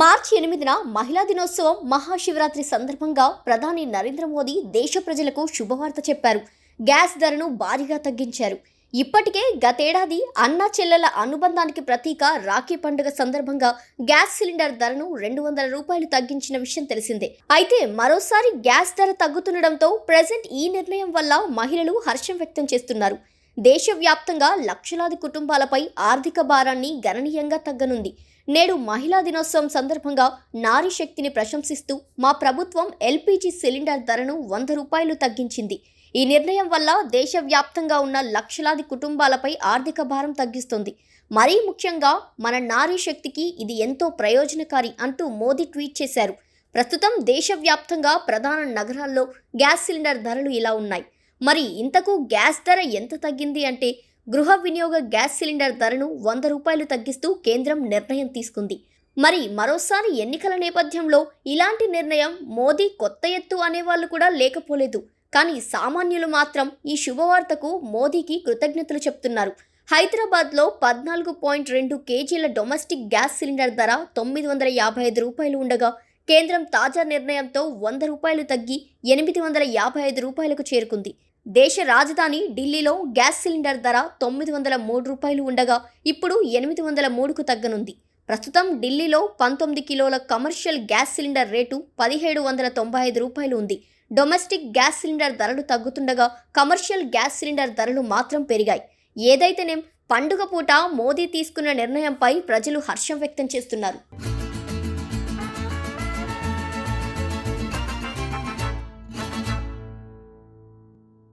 మార్చి ఎనిమిదిన మహిళా దినోత్సవం మహాశివరాత్రి సందర్భంగా ప్రధాని నరేంద్ర మోదీ దేశ ప్రజలకు శుభవార్త చెప్పారు. గ్యాస్ ధరను భారీగా తగ్గించారు. ఇప్పటికే గతేడాది అన్నా చెల్లెల అనుబంధానికి ప్రతీక రాఖీ పండుగ సందర్భంగా గ్యాస్ సిలిండర్ ధరను రెండు వందల రూపాయలు తగ్గించిన విషయం తెలిసిందే. అయితే మరోసారి గ్యాస్ ధర తగ్గుతుండడంతో ప్రజెంట్ ఈ నిర్ణయం వల్ల మహిళలు హర్షం వ్యక్తం చేస్తున్నారు. దేశవ్యాప్తంగా లక్షలాది కుటుంబాలపై ఆర్థిక భారాన్ని గణనీయంగా తగ్గనుంది. నేడు మహిళా దినోత్సవం సందర్భంగా నారీ శక్తిని ప్రశంసిస్తూ మా ప్రభుత్వం ఎల్పీజీ సిలిండర్ ధరను వంద రూపాయలు తగ్గించింది. ఈ నిర్ణయం వల్ల దేశవ్యాప్తంగా ఉన్న లక్షలాది కుటుంబాలపై ఆర్థిక భారం తగ్గిస్తుంది. మరీ ముఖ్యంగా మన నారీ శక్తికి ఇది ఎంతో ప్రయోజనకారి అంటూ మోదీ ట్వీట్ చేశారు. ప్రస్తుతం దేశవ్యాప్తంగా ప్రధాన నగరాల్లో గ్యాస్ సిలిండర్ ధరలు ఇలా ఉన్నాయి. మరి ఇంతకు గ్యాస్ ధర ఎంత తగ్గింది అంటే గృహ వినియోగ గ్యాస్ సిలిండర్ ధరను వంద రూపాయలు తగ్గిస్తూ కేంద్రం నిర్ణయం తీసుకుంది. మరి మరోసారి ఎన్నికల నేపథ్యంలో ఇలాంటి నిర్ణయం మోదీ కొత్త ఎత్తు అనేవాళ్ళు కూడా లేకపోలేదు. కానీ సామాన్యులు మాత్రం ఈ శుభవార్తకు మోదీకి కృతజ్ఞతలు చెప్తున్నారు. హైదరాబాద్లో పద్నాలుగు పాయింట్ రెండు కేజీల డొమెస్టిక్ గ్యాస్ సిలిండర్ ధర తొమ్మిది వందల యాభై ఐదు రూపాయలు ఉండగా కేంద్రం తాజా నిర్ణయంతో వంద రూపాయలు తగ్గి ఎనిమిది వందల యాభై ఐదు రూపాయలకు చేరుకుంది. దేశ రాజధాని ఢిల్లీలో గ్యాస్ సిలిండర్ ధర తొమ్మిది వందల మూడు రూపాయలు ఉండగా ఇప్పుడు ఎనిమిది వందల మూడుకు తగ్గనుంది. ప్రస్తుతం ఢిల్లీలో పంతొమ్మిది కిలోల కమర్షియల్ గ్యాస్ సిలిండర్ రేటు పదిహేడు వందల తొంభై ఐదు రూపాయలు ఉంది. డొమెస్టిక్ గ్యాస్ సిలిండర్ ధరలు తగ్గుతుండగా కమర్షియల్ గ్యాస్ సిలిండర్ ధరలు మాత్రం పెరిగాయి. ఏదైతేనేం పండుగ పూట మోదీ తీసుకున్న నిర్ణయంపై ప్రజలు హర్షం వ్యక్తం చేస్తున్నారు.